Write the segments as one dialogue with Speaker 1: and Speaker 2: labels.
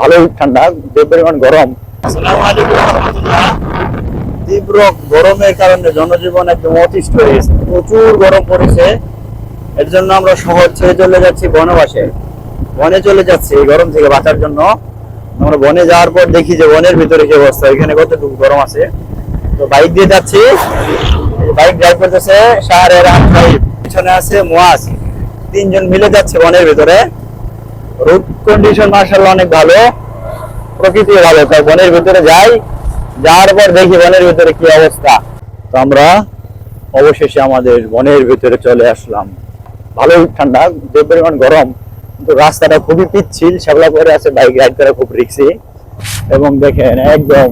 Speaker 1: ভালোই ঠান্ডা যে পরিমাণ গরম। তীব্র গরমের কারণে জনজীবন একদম অতিষ্ঠ হয়ে গেছে। প্রচুর গরম পড়েছে। এর জন্য আমরা শহর ছেড়ে চলে যাচ্ছি বনবাসে। বনে চলে যাচ্ছি এই গরম থেকে বাঁচার জন্য। আমরা বনে যাওয়ার পর দেখি যে বনের ভিতরে কি অবস্থা এখানে কতটুকু গরম আছে। তো বাইক দিয়ে যাচ্ছি। বাইক ড্রাইভ করতেছে শাহরের পিছনে আছে মোয়াজ। তিনজন মিলে যাচ্ছে বনের ভিতরে। রোড কন্ডিশন মার্শাল্লাহ অনেক ভালো। প্রকৃতি ভালো তাই বনের ভিতরে যাই, যাওয়ার পর দেখি বনের ভিতরে কি অবস্থা। তো আমরা অবশেষে আমাদের বনের ভিতরে চলে আসলাম। ভালোই ঠান্ডা, যে পরিমাণ গরম, কিন্তু রাস্তাটা খুবই পিচ্ছিল শ্যাবলা করে আছে, বাইক রাইড করা খুব রিক্সি। এবং দেখেন একদম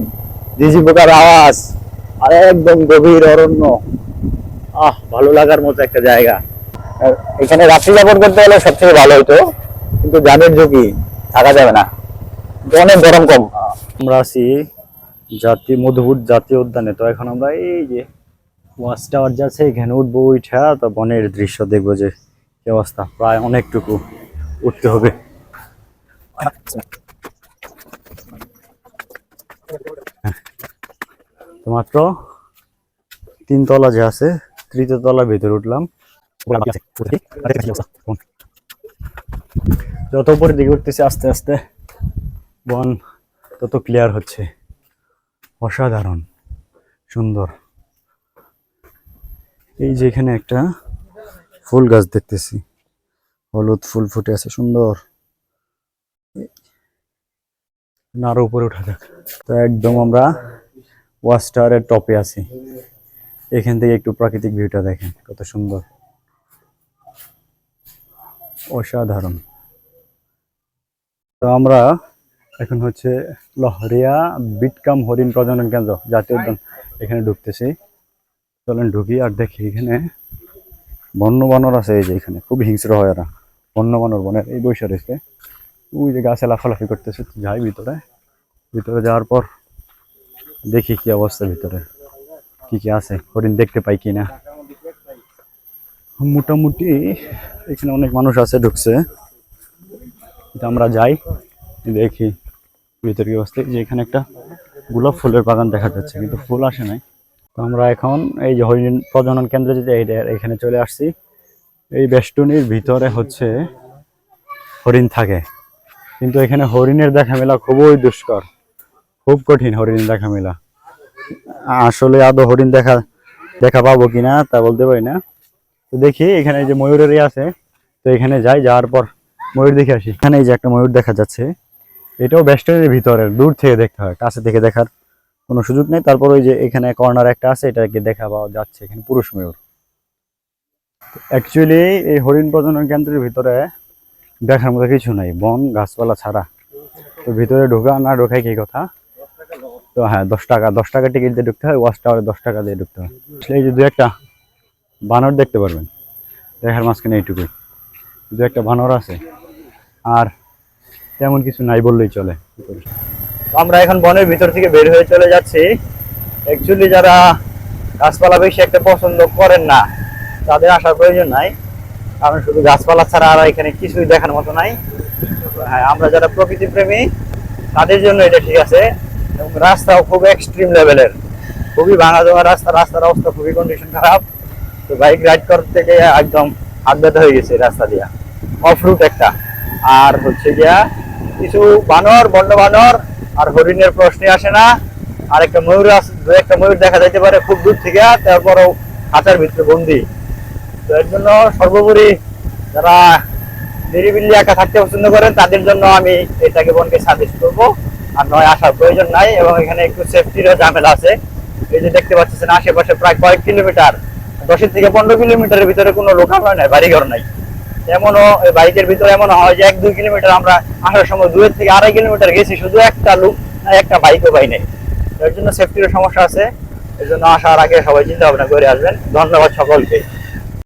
Speaker 1: ঝিঝি পোকার আওয়াজ, আর একদম গভীর অরণ্য। আহ, ভালো লাগার মতো একটা জায়গা। এখানে রাত্রি যাপন করতে হলে সবথেকে ভালো হতো কিন্তু জানের ঝুঁকি থাকা যাবে না। অনেক গরম কম। আমরা আছি জাতীয় মধুপুর জাতীয় উদ্যানে। তো এখন আমরা এই যে ওয়াচ টাওয়ার যে আছে এখানে উঠবো উঠা তো বনের দৃশ্য দেখব যে অবস্থা। প্রায় অনেকটুকু উঠতে হবে। তো মাত্র তিনতলা যে আছে, তৃতীয় তলার ভেতরে উঠলাম। যত উপরের দিকে উঠতেছে, আস্তে আস্তে বন তত ক্লিয়ার হচ্ছে। অসাধারণ, সুন্দর। এই যে এখানে একটা ফুল গাছ দেখতেছি। হলুদ ফুল ফুটে আছে, সুন্দর। না, আরও উপরে উঠা যাক। তো একদম আমরা ওয়াচ টাওয়ারের টপে আছি। এখান থেকে একটু প্রাকৃতিক ভিউটা দেখেন, কত সুন্দর। অসাধারণ। তো আমরা এখন হচ্ছে লহরিয়া বিটকাম হরিণ প্রজনন কেন্দ্র জাতীয় উদ্যান এখানে ঢুকতেছি। চলেন ঢুকি আর দেখি এখানে বন্য বানর আছে এই যে এখানে খুব হিংস্র হয় এরা বন্য বানর বনের এই বৈশা রয়েছে ওই যে গাছে লাফালাফি করতেছে, যাই ভিতরে। ভিতরে যাওয়ার পর দেখি কি অবস্থা ভিতরে, কি কি আছে, হরিণ দেখতে পাই কি না মোটামুটি এখানে অনেক মানুষ আছে, ঢুকছে। আমরা যাই, দেখি ভিতরে কি অবস্থা যে এখানে একটা গোলাপ ফুলের বাগান দেখা যাচ্ছে, কিন্তু ফুল আসে নাই। তো আমরা এখন এই যে হরিণ প্রজনন কেন্দ্রে এই- এখানে চলে আসছি। এই বেষ্টনীর ভিতরে হচ্ছে হরিণ থাকে। কিন্তু এখানে হরিণের দেখা মেলা খুবই দুষ্কর। খুব কঠিন হরিণ দেখা মেলা আসলে আদৌ হরিণ দেখা দেখা পাবো কিনা তা বলতে পারি না। তো দেখি, এখানে যে ময়ূরের ইয়ে আছে, তো এখানে যাই, যাওয়ার পর ময়ূর দেখে আসি। এখানে এই যে একটা ময়ূর দেখা যাচ্ছে, এটাও বেস্টনের ভিতরের, দূর থেকে দেখতে হয়, কাছে থেকে দেখার কোনো সুযোগ নেই। তারপর ওই যে এখানে কর্নার একটা আছে, এটাকে দেখা পাওয়া যাচ্ছে, এখানে পুরুষ ময়ূর। অ্যাকচুয়ালি এই হরিণ প্রজনন কেন্দ্রের ভিতরে দেখার মতো কিছু নাই, বন, গাছপালা ছাড়া। তো ভিতরে ঢোকা না ঢোকায় কি কথা? তো হ্যাঁ দশ টাকা দশ টাকা টিকিট দিয়ে ঢুকতে হয় ওয়াচ টাওয়ারে দশ টাকা দিয়ে ঢুকতে হয়। এই যে দু একটা বানর দেখতে পারবেন। দেখার মাঝখানে এইটুকুই। দু একটা বানর আছে। আর তেমন কিছু নাই বললেই চলে। আমরা এখন বনের ভিতর থেকে বের হয়ে চলে যাচ্ছি। অ্যাকচুয়ালি যারা গাছপালা বেশি একটা পছন্দ করেন না, তাদের আসার প্রয়োজন নাই। কারণ শুধু গাছপালা ছাড়া আর এখানে কিছুই দেখার মতো নাই। হ্যাঁ আমরা যারা প্রকৃতি প্রেমী তাদের জন্য এটা ঠিক আছে। এবং রাস্তাও খুব এক্সট্রিম লেভেলের খুবই ভাঙা জমা রাস্তা, রাস্তার অবস্থা খুবই কন্ডিশন খারাপ। তো বাইক রাইড করতে গিয়ে একদম হাত ব্যথা হয়ে গেছে রাস্তা দিয়া। অফ রুট একটা। আর হচ্ছে গিয়া, কিছু বানর, বন্য বানর, আর হরিণের প্রশ্নই আসে না। আর একটা ময়ূর আছে দু একটা ময়ূর দেখা যাইতে পারে খুব দূর থেকে, তারপরও খাঁচার ভিতরে বন্দি। তো এর জন্য সর্বোপরি যারা নিরিবিলি একা থাকতে পছন্দ করেন, তাদের জন্য আমি এটাকে বনকে সাজেস্ট করব। আর নয়, আসার প্রয়োজন নাই, এবং এখানে একটু সেফটিরও ঝামেলা আছে। এই যে দেখতে পাচ্ছেন, আশেপাশে প্রায় কয়েক কিলোমিটার দশের থেকে পনেরো কিলোমিটারের ভিতরে কোনো লোকালয় নাই, বাড়িঘর নাই। এমনও বাইকের ভিতরে এমন হয় যে এক, দুই কিলোমিটার আমরা আসার সময় দুয়ের থেকে আড়াই কিলোমিটার গেছি, শুধু একটা লোক একটা বাইকও পাই নাই। এর জন্য সেফটির সমস্যা আছে, এর জন্য আসার আগে সবাই চিন্তা ভাবনা করে আসবেন। ধন্যবাদ সকলকে।